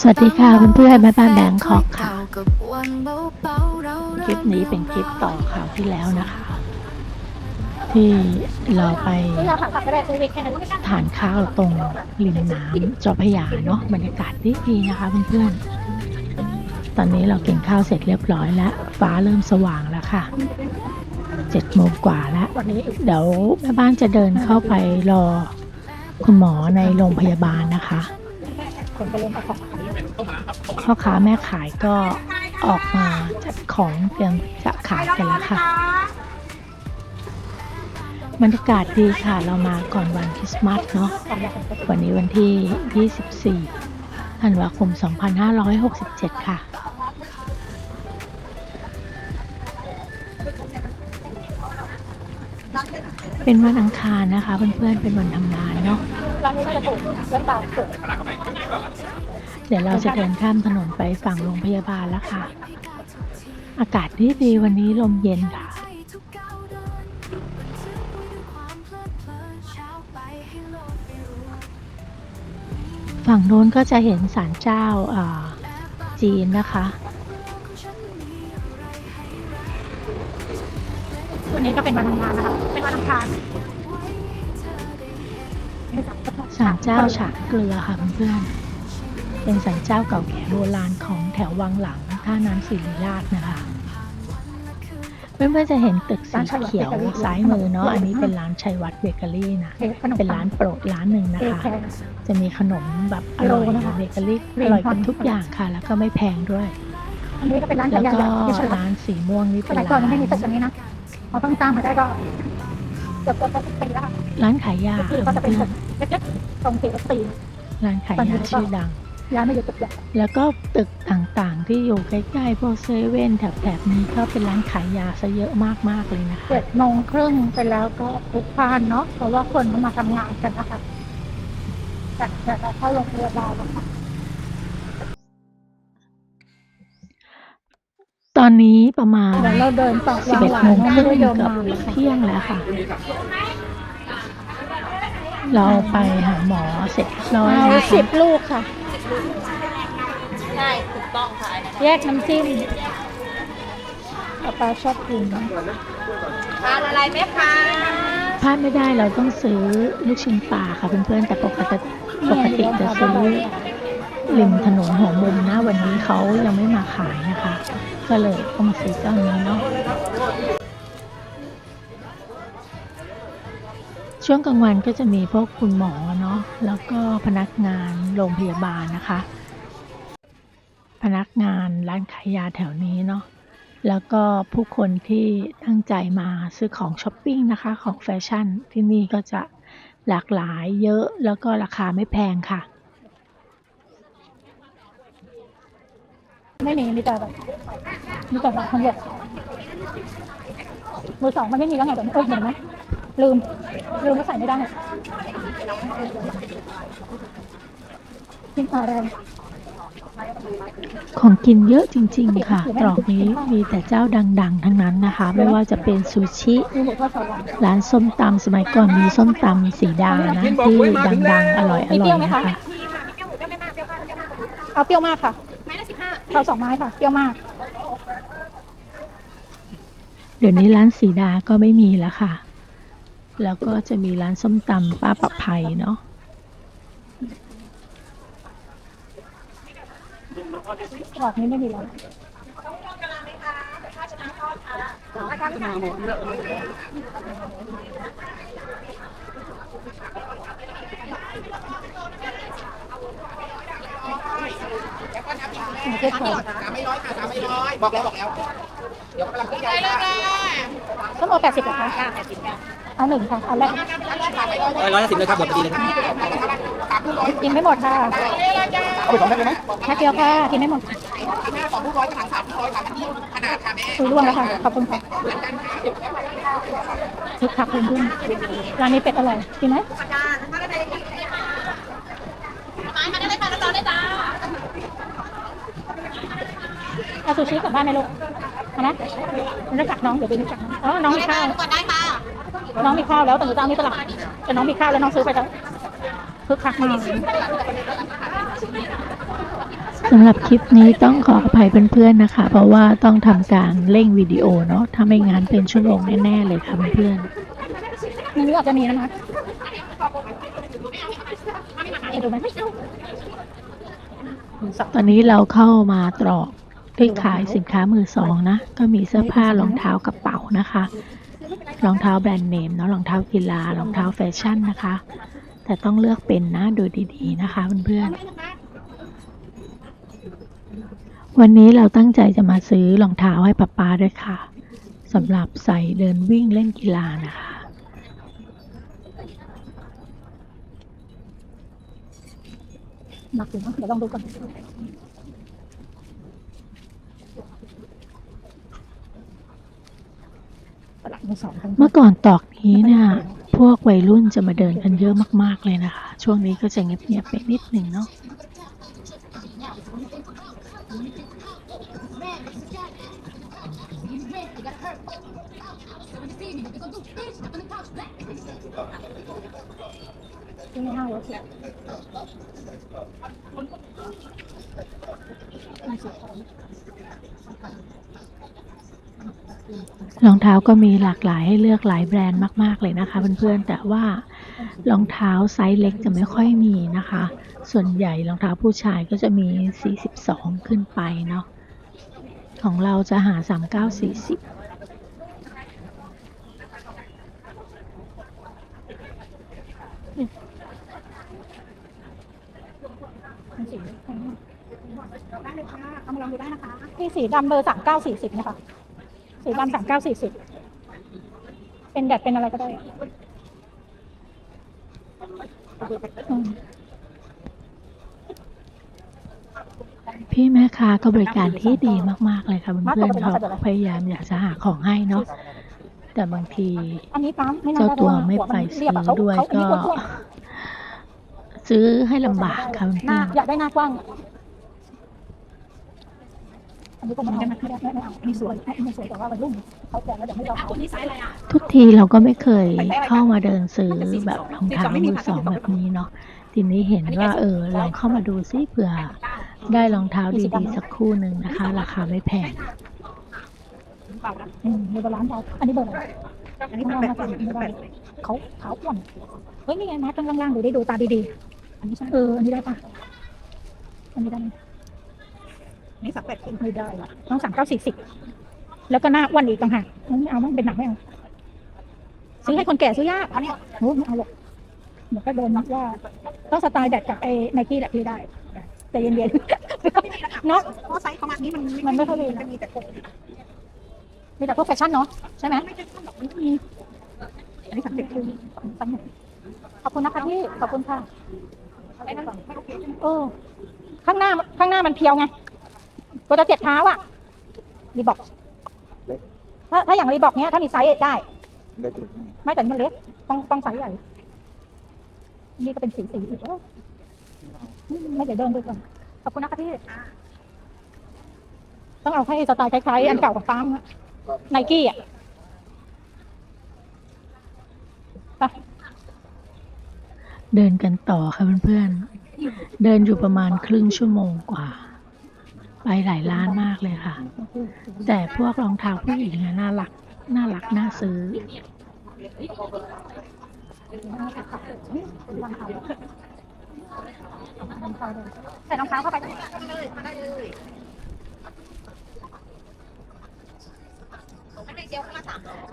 สวัสดีค่ะเพื่อนๆแม่บ้านแบงคอกค่ะคลิปนี้เป็นคลิปต่อข่าวที่แล้วนะคะ ที่เราไปเราขับกลับก็ได้ซื้อวิกแค่นั้นทานข้าวตรงริมน้ำจอพยาเนาะบรรยากาศดีดีๆนะคะเพื่อนๆตอนนี้เรากินข้าวเสร็จเรียบร้อยแล้ว ฟ้าเริ่มสว่างแล้วค่ะเจ็ดโมงกว่าแล้ววันนี้เดี๋ยวแม่บ้านจะเดินเข้าไปรอคุณหมอในโรงพยาบาลนะคะ คนไปเล่นเอาของพ่อค้าแม่ขายก็ออกมาจัดของเตรียมจะขายกันแล้วค่ะ บรรยากาศดีค่ะเรามาก่อนวันคริสต์มาสเนาะวันนี้วันที่ 24ธันวาคม 2567 ค่ะเป็นวันอังคารนะคะเพื่อนๆ เป็นวันทำงานเนาะ ร้านนี้ก็จะถูกเรื่องตาสวยเดี๋ยวเราจะเดินข้ามถนนไปฝั่งโรงพยาบาลแล้วค่ะ อากาศดีดีวันนี้ลมเย็นค่ะ ฝั่งโน้นก็จะเห็นศาลเจ้าจีนนะคะวันนี้ก็เป็นวันทำงานนะคะ เป็นวันอังาร ศาลเจ้าฉางเกลือค่ะเพื่อนๆเป็นศาลเจ้าเก่าแก่โบราณของแถววังหลังท่าน้ำศิริราชนะคะ เพื่อนๆจะเห็นตึกสีเขียวซ้ายมือเนาะอันนี้เป็นร้านชัยวัฒน์เบเกอรี่นะเค้กขนมเป็นร้านโปรดร้านหนึ่งนะเค้กคะแพงจะมีขนมแบบอร่อยโลนะคะเบเกอรี่เรีอยนร่อยพรกับทุกอย่างค่ะ แล้วก็ไม่แพงด้วยอันนี้ก็เป็นร้านแล้ขายวใหญ่ก็ที่ฉลาดร้านสีม่วงนี่สเป็นมัยก่อร้านนยังไม่มีตึกแบบนี้นะพอต้องตามมาได้ก็ เกือบจะเป็นปีแล้วค่ะร้านขายยาที่ค่ะก็จะเป็นเพื่ตึอนกเล็กๆตรงสี่กับสี่ๆร้านขายยาชื่อดังย้ายมาอยู่ตึกใหญ่แล้วก็ตึกต่างๆ ที่อยู่ใกล้ๆพวกเซเว่นแถบๆนี้ก็เป็นร้านขายยาซะเยอะมากๆเลยนะคะเจ็ดโมงครึ่งไปแล้วก็พลุกพล่านเนาะเพราะว่าคนมาทำงานกันนะคะแต่เดี๋ยวเราเข้าโรงพยาบาลแล้วค่ะ อนนี้ประมาณเดี๋ยวเราเดินต่อวางหลา11โมนงน้องครึ่ไม่งได้เดินเกือบมาเลยค่ะเที่ยงแล้วค่ะ เราไปหาหมอเสร็จเรียบร้อยเอาแล้วสิค่ะบลูกค่ะใช่ถูกต้องค่ะอันนั้นแยกน้ำจิ้มป้าป้าชอบกินทานอะไรไหมคะพลาดไม่ได้เราต้องซื้อลูกชิ้นปลาค่ะเพื่อนๆแต่ปกติปกติจะซื้อริมถนนหัวมุมนะวันนี้เขายังไม่มาขายนะคะ ก็เลยต้องซื้อเจ้านี้เนาะช่วงกลางวันก็จะมีพวกคุณหมอเนาะแล้วก็พนักงานโรงพยาบาลนะคะ พนักงานร้านขายยาแถวนี้เนาะแล้วก็ผู้คนที่ตั้งใจมาซื้อของช้อปปิ้งนะคะของแฟชั่นที่นี่ก็จะหลากหลายเยอะแล้วก็ราคาไม่แพงค่ะ ไม่มีมีแต่แบบมีแต่แบบคนเดียวมือสองมันไม่มีแล้วไงแต่เออเห็นไหมลืม ลืมว่าใส่ไม่ได้กินอะไรของกินเยอะจริง ๆ ค่ะ ตรอกนี้มีแต่เจ้าดัง ๆ ทั้งนั้นนะคะ ไม่ว่าจะเป็นซูชิมีหมูทอดสลัดร้านส้มตำสมัยก่อนมีส้มตำสีดานะที่ดัง ๆ อร่อยๆนะคะเอาเปรี้ยวมากค่ะไม้ละสิบห้า เอาสองไม้ค่ะเปรี้ยวมาก เดี๋ยวนี้ร้านสีดาก็ไม่มีแล้วค่ะ แล้วก็จะมีร้านส้มตำป้าปะไพเนาะออกนี้ไม่มีแล้ว เก็บของสามไม่ร้อยค่ะสามไม่ร้อยบอกแล้วบอกแล้ว เดี๋ยวกำลังขึ้นยาค่ะส้มโอแปดสิบเหรอคะเอาหนึ่งค่ะเอาแรกร้อยร้อยสิบเลยครับหมดพอดีเลยครับกินไม่หมดค่ะเอาไปสองแพ็คเลยไหมแค่เดียวค่ะกินไม่หมดสองลูกร้อยกระถางสามลูกร้อยค่ะอันนี้ขนาดค่ะแม่คุยร่วงแล้วค่ะขอบคุณค่ะคึกคักเพิ่มขึ้นร้านนี้เป็ดอร่อยกินไหม เอาซูชิกลับบ้านไหมลูกเอานะรู้จักน้องเดี๋ยวไปรู้จักน้องอ๋อน้องมีข้าวก่อนได้ค่ะน้องมีข้าวแล้วแต่หนูจะเอานี่ตลาดแต่น้องมีข้าวแล้วน้องซื้อไปแล้วคึกคักมากสำหรับคลิปนี้ต้องขออภัยเพื่อนๆนะคะ เพราะว่าต้องทำการเร่งวิดีโอเนาะถ้าไม่งั้นเป็นชั่วโมงแน่ๆเลยค่ะเพื่อนๆในนี้อาจจะมีนะคะไปดูไหมตอนนี้เราเข้ามาตรอก ที่ขายสินค้ามือสองนะ ก็มีเสื้อผ้ารองเท้ากระเป๋านะคะ รองเท้าแบรนด์เนมเนาะรองเท้ากีฬารองเท้าแฟชั่นนะคะ แต่ต้องเลือกเป็นนะดูดีๆนะคะเพื่อนๆวันนี้เราตั้งใจจะมาซื้อรองเท้าให้ป๊าป๊าด้วยค่ะสำหรับใส่เดินวิ่งเล่นกีฬานะคะหนักอยู่นะเดี๋ยวลองดูก่อนตลาดมือสองตรงนี้ เมื่อก่อนตอกนี้เนี่ยพวกวัยรุ่นจะมาเดินกันเยอะมาก ๆ เลยนะคะ ช่วงนี้ก็จะเงียบๆไปนิดหนึ่งเนาะ ที่ไม่ห้าร้อยสิบรองเท้าก็มีหลากหลายให้เลือกหลายแบรนด์มาก ๆ เลยนะคะเพื่อนๆ แต่ว่ารองเท้าไซส์เล็กจะไม่ค่อยมีนะคะ ส่วนใหญ่รองเท้าผู้ชายก็จะมี 42 ขึ้นไปเนาะ ของเราจะหา 39 40 เป็นสีได้เลยค่ะเอามาลองดูได้นะคะที่สีดำเบอร์สามเก้าสี่สิบนะคะสีดำสามเก้าสี่สิบเป็นแดดเป็นอะไรก็ได้อืม พี่แม่ค้าก็บริการที่ดีมาก ๆ เลยค่ะเพื่อนๆเขาพยายามอยากจะหาของให้เนาะแต่บางที อันนี้ปั๊มไม่น่าเจ้าตัวไม่ไปซื้อด้วยก็ ซื้อให้ลำบากค่ะหเพื่น้าอนอยากได้หน้ากว้างอันนี้ก็ไม่เอาไม่ได้ไม่เอาอันนี้สวยอันนี้สวยแต่ว่ามันรุ่มเขาแก่แล้วเดี๋ยวไม่ยอมเอานี่ไซส์อะไรอะๆทุกทีเราก็ไม่เคยเข้ามาเดินซื้อแบบรองเท้ามือสองแบบนี้เนาะทีนี้เห็นว่า เออลองเข้ามาดูซิเผื่อ ได้รองเท้าดีๆสักคู่หนึ่งนะคะ ราคาไม่แพงอืมเบอร์ร้านเขาอันนี้เบอร์อะไรอันนี้เป็นแบบนี้แบบเขาขาวอ่อนเฮ้ยนี่ไงมาร์คล่างๆดูได้ดูตาดีๆ อันนี้ใช่เออ อันนี้ได้ปะอันนี้ได้ไหมนี่สักแปดไม่ได้ละต้องสั่งเก้าสี่สิบแล้วก็หน้าอ้วนอีกต่างหากไม่เอามันเป็นหนังไม่เอาซื้อให้คนแก่ซื้อยากอันนี้โอ้ไม่เอาหรอกเดี๋ยวก็โดนนักว่าต้องสไตล์แดดกับไอ้ไนกี้แหละพี่ได้ แต่เย็นๆเนาะเพราะไซส์ประมาณนี้มันมันไม่ค่อยดีนะจะมีแต่กบมีแต่พวกแฟชั่นเนาะใช่ไหมไม่ใช่หรอกมันมีอันนี้สามสิบคือขอบคุณนะคะพี่ขอบคุณค่ะ เออ ข้างหน้า ข้างหน้ามันเพียวไงก็จะเจ็บเท้าอะรีบอก ถ้าถ้าอย่างรีบอกเนี้ย ถ้ามีไซส์ได้ ไม่แต่นี่มันเล็ก ต้องต้องไซส์ใหญ่ นี่ก็เป็นสีสีอีกไม่เดี๋ยวเดินดูก่อน ขอบคุณนะคะพี่ ต้องเอาให้สไตล์คล้ายๆ อันเก่าของฟาร์มไนกี้อะไป เดินกันต่อค่ะเพื่อนๆ เดินอยู่ประมาณครึ่งชั่วโมงกว่า ไปหลายร้านมากเลยค่ะ แต่พวกรองเท้าผู้หญิงอะน่ารัก น่ารัก น่าซื้อ ใส่รองเท้าเข้าไป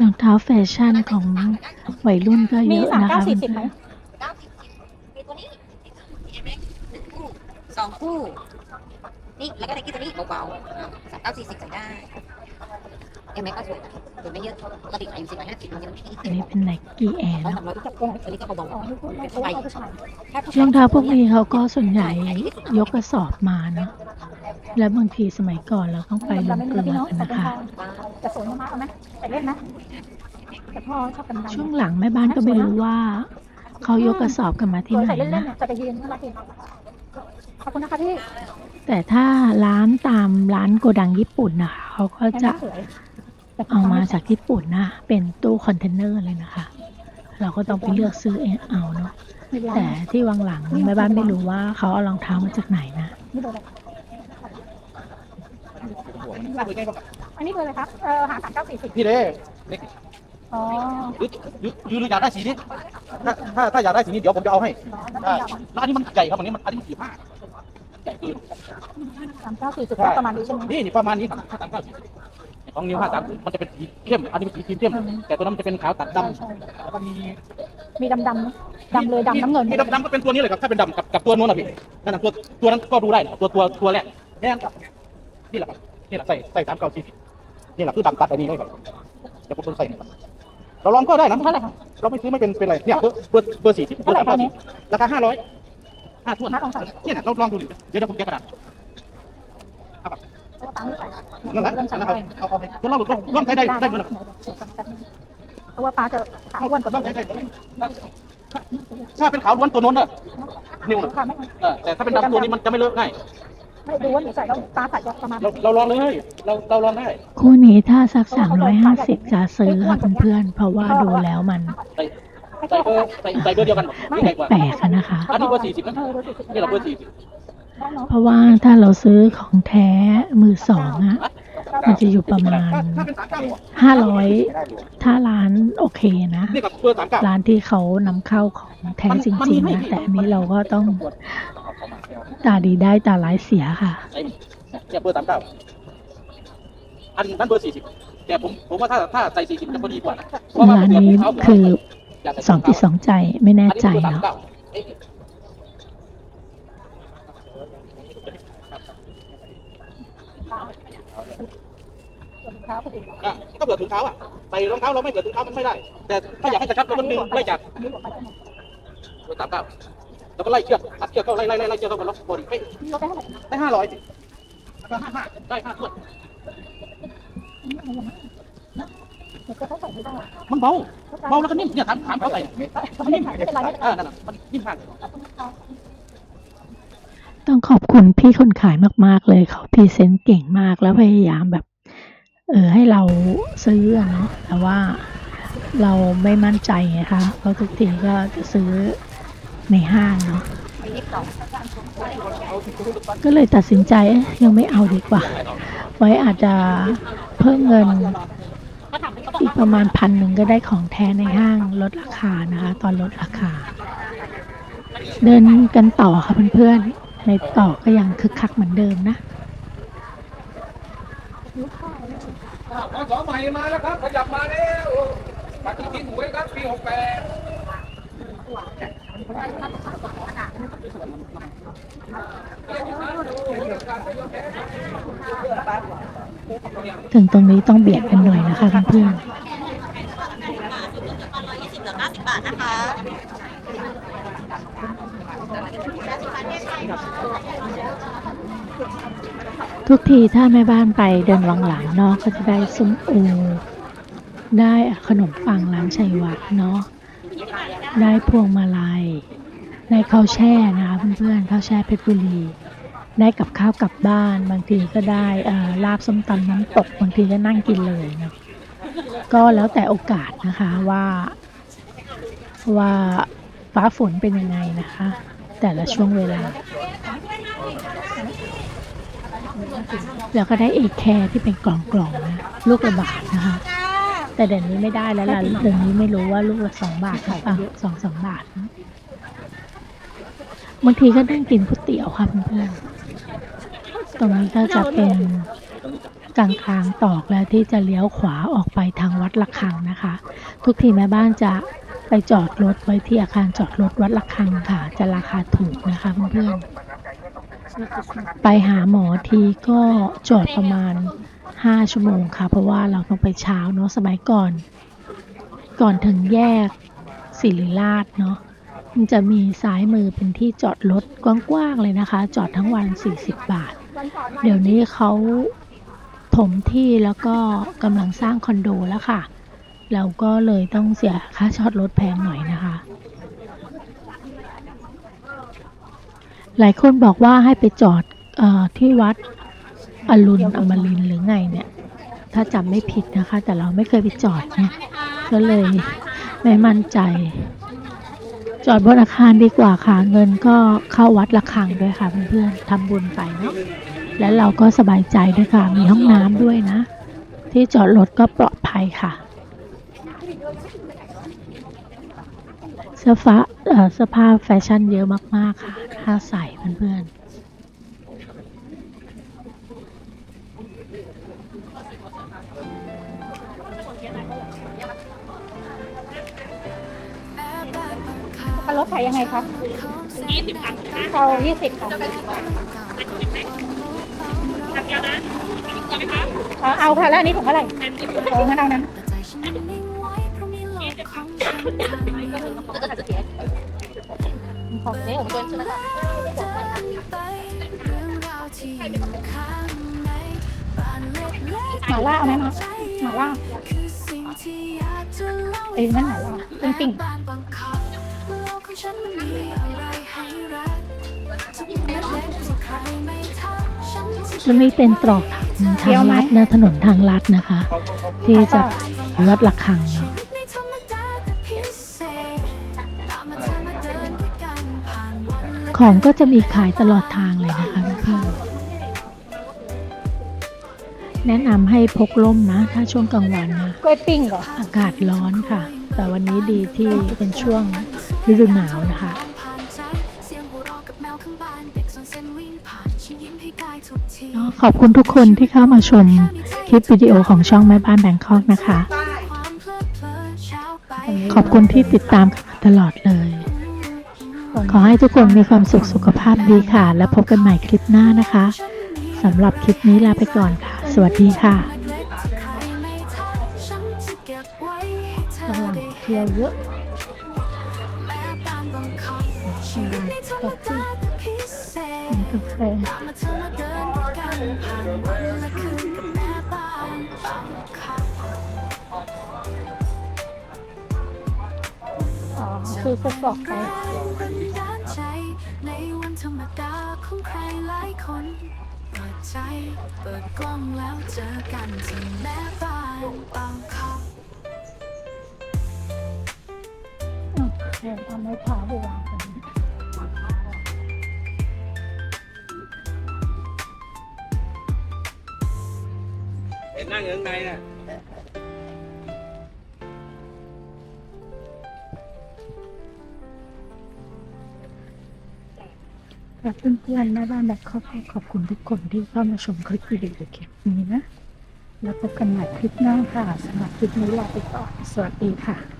รองเท้าแฟชั่นของวัยรุ่นก็มีเยอะสามนะเก้าคะสี่สิบไหมเก้าสิบมีตัวนี้เอ็มเอ็กหนึ่งคู่สอง คู่ นี่แล้วก็ไนกี้ตัวนี้เบาๆสามเก้าสี่สิบใส่ได้เอ็มเอ็กก็สวยสวยไม่เยอะปกติขายอยู่สิบห้าสิบมันจะไม่อันนี้เป็นไนกี้แอร์ร้อยเนาะสามร้อยจับตัวไหนตัวนี้ก็เบาอ๋อนี่พูดไม่พูดไม่ผู้ชายๆแค่ผู้ชยรองเท้าพวกนี้เขาก็ส่วนใหญ่ยกกระสอบมาเนาะแล้วบางทีสมัยก่อนเราต้องไปลงเกลือกันนะคะจะสวยมากเอาไหมแต่เล่นนะแต่พ่อชอบกันดำช่วงหลังแม่บ้านก็ไม่รู้ว่า เขายกกระสอบกันมาที่สวยไหนใส่เล่นๆนะเนี่ยจะไปยืนน่ารักดี ขอบคุณนะคะพี่แต่ถ้าร้านตามร้านโกดังญี่ปุ่นนะคะเขาก็จะสวยเอามาจากญี่ปุ่นนะเป็นตู้คอนเทนเนอร์เลยนะคะ เราก็ต้องไปเลือกซื้อเองเอาเนาะมีร้านแต่ที่วังหลังแม่บ้านไม่รู้ว่าเขาเอารองเท้ามาจากไหนนะ นี่เบอร์อะไรหน้าเบอร์ไงบ้างอันนี้เบอร์อะไรครับเออหาสามเก้าสี่สิบนี่เด้เล็กอ๋อหรือหรือหรืออยากได้สีนี้ถ้าถ้าถ้าอยากได้สีนี้เดี๋ยวผมจะเอาให้ได้แล้วอันนี้มันใหญ่ครับอันนี้มันอันนี้มันสี่ห้าใหญ่เกิน สามเก้าสี่สิบก็ประมาณนี้ใช่ไหมนี่นี่ประมาณนี้ครับห้าสามเก้าของนิ้วห้าสามมันจะเป็นสีเข้ม อันนี้เป็นสีครีมเข้ม แต่ตัวนั้นมันจะเป็นขาวตัดดำแล้วก็มีมีดำดำดำเลยดำน้ำเงินมีดำดำก็เป็นตัวนี้เลยครับ ถ้าเป็นดำกับกับตัวนู้นนะพี่ นั่นนะตัวตัวนั้นก็ดูได้นะตัวตัวตัวแรกนี่นครับนี่แหละครับนี่แหละใส่ใส่สามเก้าสี่นี่แหละคือดำตัดอันนี้เลยครับเดี๋ยวผมจะใส่นี่ครับเราลองก็ได้นะเท่าไหร่คะเราไม่ซื้อไม่เป็นเป็นไร เนี่ยเบอร์เบอร์เบอร์สี่สิบเท่าไหร่คะเนี่ยราคาห้าร้อย ห้าถ้วนนัดลองใส่เนี่ยเราลองดูดิเดี๋ยวเดี๋ยวผมแกะกระดาษเอาตังค์นี่ใส่นั่นแหละเริ่มใส่นั่นได้แหละเอาเอาไปลองดูลองลองใช้ได้ได้ไหมล่ะเพราะว่าป้าจะขายอ้วนกว่าลองใช้ได้ถ้าเป็นขาวล้วนตัวนู้นน่ะนิ้วน่ะค่ะไม่เออแต่ถ้าเป็นดำตัวนี้มันจะไม่เลอะง่ายไม่ดูว่าหนูใส่แล้วป้าใส่จะประมาณเราเราลองเลยเราเราลองได้คู่นี้ถ้าสัก350จะซื้อค่ะเพื่อนๆเพราะว่าดูแล้วมัน ใส่ใส่เบอร์ใส่ใส่เบอร์เดียวกันหมดนี่ใหญ่กว่าแปลกอะนะคะ อันนี้เบอร์สี่สิบนะเออเบอร์สี่สิบนี่เราเบอร์สี่สิบได้เนาะเพราะว่าถ้าเราซื้อของแท้มือสองอะมันจะอยู่ประมาณถ้าเป็นสามเก้าเนี่ย500ถ้าร้านโอเคนะ นี่กับเบอร์สามเก้าร้านที่เขานำเข้าของแท้จริงๆนะแต่อันนี้เราก็ต้องตาดีได้ตาร้ายเสียค่ะใส่เนี่ยเบอร์สามเก้าอันนั้นเบอร์สี่สิบแต่ผมผมว่าถ้าถ้าใส่สี่สิบจะพอดีกว่านะเพะว่ร้านนี้คืออยากใสองจิตสองใจไม่แน่ใจเนาะเบอร์สามเก้าเอ๊ะครับพอดีอะก็เปิดถุงเท้าอะใส่รองเท้าเราไม่เปิดถุงเท้ามันไม่ได้ แต่ถ้าอยากให้กระชับเราก็ดึงไล่จากนี่บอกไปได้ไหมเบอร์สามเก้าแล้วก็ไล่เชือกตัดเชือกเข้าไล่ไล่ไล่เชือกเข้ากันล็อกบอดี้ให้นี่ลได้เท่าไหร่ได้ห้าร้อยแล้ห้าห้าได้ห้าส่วนเดี๋ยวเขาใส่ไมันเบา เบาแล้วก็นิ่มเนี่ยถามถามเขาใส่เขาไม่ได้ขายไม่เป็นไรเป็นไรอ่านั่นน่ะมันนิ่มมากต้องขอบคุณพี่คนขายมาก ๆ เลยเขาพรีเซนต์เก่งมากแล้วพยายามแบบ เออให้เราซื้อเนาะแต่ว่าเราไม่มั่นใจไงคะเพราะทุกทีก็จะซื้อในห้างเนาะก็เลยตัดสินใจยังไม่เอาดีกว่า ไว้อาจจะเพิ่มเงิน อีกประมาณพันหนึ่งก็ได้ของแท้ในห้างลดราคานะคะ ตอนลดราคา เดินกันต่อค่ะเพื่อนๆในต่อก็ยังคึกคักเหมือนเดิมนะพศใหม่มาแล้วครับขยับมาแล้วปฏิทินหวยครับปีหกแปด ถึงตรงนี้ต้องเบียดกันหน่อยนะคะเพื่อนๆทุกทีถ้าแม่บ้านไปเดินวังหลังเนาะก็จะได้ซุ้มโอได้ขนมปังร้านชัยวัฒน์เนาะได้พวงมาลัยได้ข้าวแช่นะคะเพื่อนๆข้าวแช่เพชรบุรี ได้กับข้าวกลับบ้าน บางทีก็ได้ลาบส้มตำน้ำตก บางทีก็นั่งกินเลยเนาะก็แล้วแต่โอกาสนะคะว่าว่าฟ้าฝนเป็นยังไงนะคะ แต่ละช่วงเวลา แล้วก็ได้เอแคร์ที่เป็นกล่องๆนะลูกละบาทนะคะ แต่เดี๋ยวนี้ไม่ได้แล้วล่ะเดี๋ยวนี้ไม่รู้ว่าลูกละสองบาทหรือเปล่าสองสองบาทนะบางทีก็นั่งกินก๋วยเตี๋ยวค่ะเพื่อน ตรงนี้ก็จะเป็นกลางทางตอกแล้วที่จะเลี้ยวขวาออกไปทางวัดระฆังนะคะ ทุกทีแม่บ้านจะไปจอดรถไว้ที่อาคารจอดรถวัดระฆังค่ะ จะราคาถูกนะคะเพื่อนๆไปหาหมอทีก็จอดประมาณ 5 ชั่วโมงค่ะ เพราะว่าเราต้องไปเช้าเนาะสมัยก่อน ก่อนถึงแยกศิริราชเนาะมันจะมีซ้ายมือเป็นที่จอดรถกว้างๆเลยนะคะ จอดทั้งวัน 40 บาท เดี๋ยวนี้เขาถมที่แล้วก็กำลังสร้างคอนโดแล้วค่ะ เราก็เลยต้องเสียค่าจอดรถแพงหน่อยนะคะ หลายคนบอกว่าให้ไปจอดอที่วัดอรุณอมรินหรือไงเนี่ย ถ้าจำไม่ผิดนะคะ แต่เราไม่เคยไปจอดเนี่ยก็เลยไม่มั่นใจ จอดบนอาคารดีกว่าค่ะ เงินก็เข้าวัดละคังด้วยค่ะเพื่อนๆทำบุญไปเนาะและเราก็สบายใจด้วยค่ะ มีห้องน้ำด้วยนะ ที่จอดรถก็ปลอดภัยค่ะเสื้อฟ้าเสื้อผ้าแฟชั่นเยอะมาก ๆ ค่ะ ถ้าใส่เพื่อนๆ รถขายยังไงคะยี่สิบค่ะเอายี่สิบค่ะเอาเอาค่ะแล้วอันนี้ถุงเท่าไหร่เอองั้นเอานั้นของเจ๊ผมตัวชื่อแล้วก็หมาล่าเอาไหมมาหมาล่าเอ้ยนั่นหมาล่าปิ้งปิ้ง จะไม่เป็นตรอกทางลัดนะถนนทางลัดนะคะ ที่จะวัดระฆังเนาะของก็จะมีขายตลอดทางเลยนะคะเพื่อนๆแนะนำให้พกร่มนะ ถ้าช่วงกลางวันนะ กล้วยปิ้งเหรอ อากาศร้อนค่ะ แต่วันนี้ดีที่เป็นช่วง ฤดูหนาวนะคะขอบคุณทุกคนที่เข้ามาชมคลิปวิดีโอของช่องแม่บ้านแบงคอกนะคะ ขอบคุณที่ติดตามกันมาตลอดเลย ขอให้ทุกคนมีความสุขสุขภาพดีค่ะ และพบกันใหม่คลิปหน้านะคะสำหรับคลิปนี้ลาไปก่อนค่ะ สวัสดีค่ะกำลังเที่ยวเยอะ อ๋อคือจะบอกไปในวันธรรมดาของใครหลายคนเปิดใจเปิดกล้องแล้วเจอกันที่แม่บ้านบางคอกอืมเดี๋ยวทำไม้เท้าไปวา เห็นนั่งอยู่ข้างในน่ะค่ะเพื่อนๆแม่บ้านแบบครอบครัวขอบคุณทุกคนที่เข้ามาชมคลิปวิดีโอคลิปนี้นะ แล้วพบกันใหม่คลิปหน้าค่ะสำหรับคลิปนี้ลาไปก่อนสวัสดีค่ะ